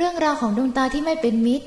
เรื่องราวของดวงตาที่ไม่เป็นมิตร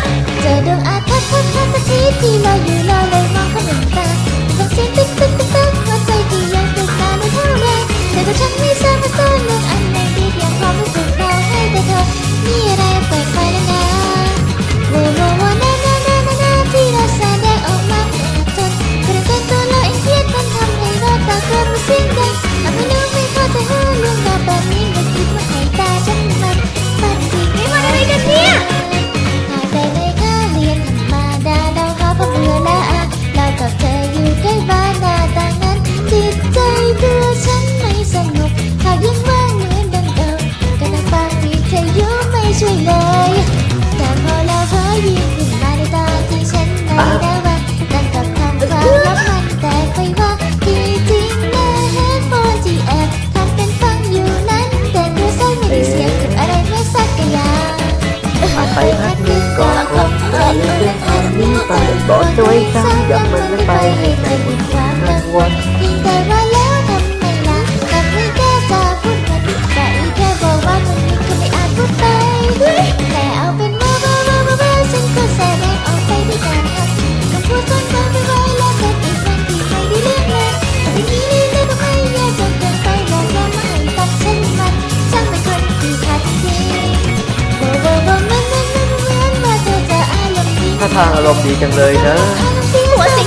Tôi yên tâm giọng mình với bài hát này ทางอารมณ์ดีกันเลยนะ หัวสี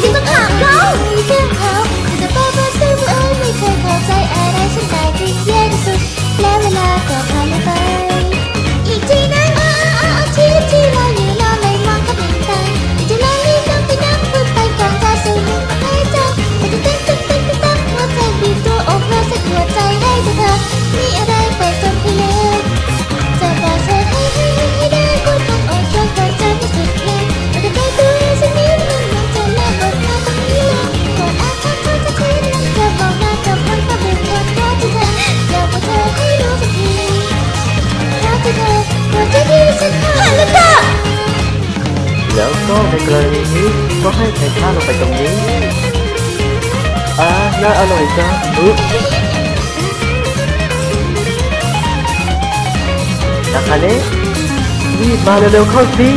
แล้วก็ในกรณีนี้ก็ให้ไข่ข้าลงไปตรงนี้ อ่า น่าอร่อยจ้าอุ๊ยนาคาเนะรีบมาเร็วๆเข้าสิ